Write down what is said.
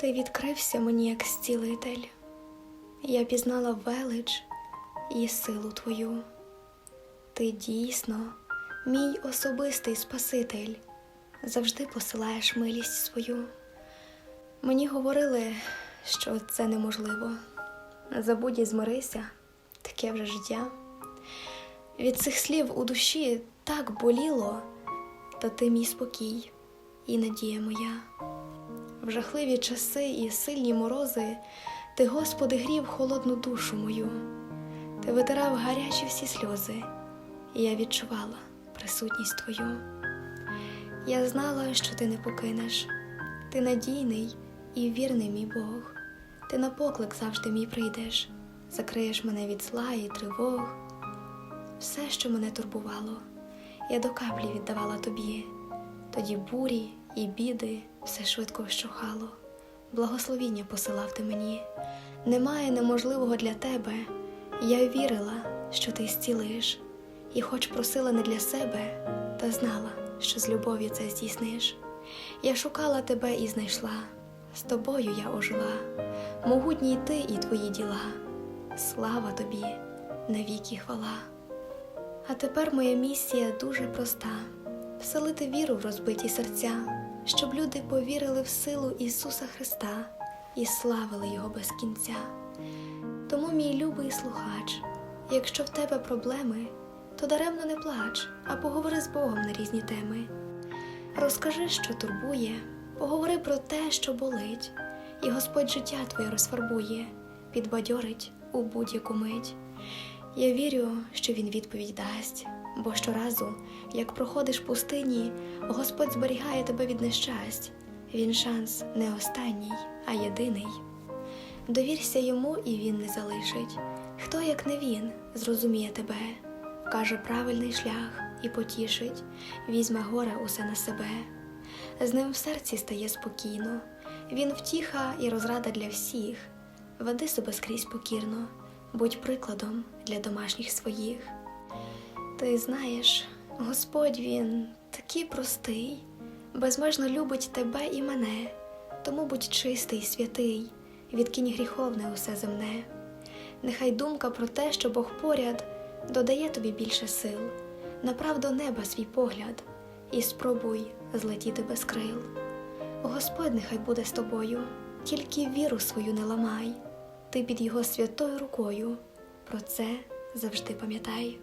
Ти відкрився мені як зцілитель, я пізнала велич і силу твою. Ти дійсно мій особистий Спаситель, завжди посилаєш милість свою. Мені говорили, що це неможливо. Забудь і змирися, таке вже життя. Від цих слів у душі так боліло, та ти мій спокій і надія моя. В жахливі часи і сильні морози ти, Господи, грів холодну душу мою, ти витирав гарячі всі сльози, і я відчувала присутність Твою. Я знала, що ти не покинеш, ти надійний і вірний мій Бог, ти на поклик завжди мій прийдеш, закриєш мене від зла і тривог. Все, що мене турбувало, я до каплі віддавала тобі. Тоді бурі і біди все швидко вщухало. Благословіння посилав ти мені. Немає неможливого для тебе. Я вірила, що ти зцілиш, і хоч просила не для себе, та знала, що з любов'ю це здійсниш. Я шукала тебе і знайшла. З тобою я ожила, могутній ти і твої діла. Слава тобі, навіки хвала. А тепер моя місія дуже проста вселити віру в розбиті серця, щоб люди повірили в силу Ісуса Христа і славили Його без кінця. Тому, мій любий слухач, якщо в тебе проблеми, то даремно не плач, а поговори з Богом на різні теми. Розкажи, що турбує, поговори про те, що болить, і Господь життя твоє розфарбує, підбадьорить у будь-яку мить. Я вірю, що він відповідь дасть, бо щоразу, як проходиш пустині, Господь зберігає тебе від нещасть. Він шанс не останній, а єдиний. Довірся йому, і він не залишить. Хто, як не він, зрозуміє тебе, вкаже правильний шлях і потішить, візьме горе усе на себе. З ним в серці стає спокійно, він втіха і розрада для всіх. Веди себе скрізь покірно, будь прикладом для домашніх своїх. Ти знаєш, Господь він такий простий, безмежно любить тебе і мене, тому будь чистий, святий, відкинь гріховне усе земне. Нехай думка про те, що Бог поряд, додає тобі більше сил, направ до неба свій погляд і спробуй злетіти без крил. Господь нехай буде з тобою, тільки віру свою не ламай, ти під його святою рукою. Про це завжди пам'ятай.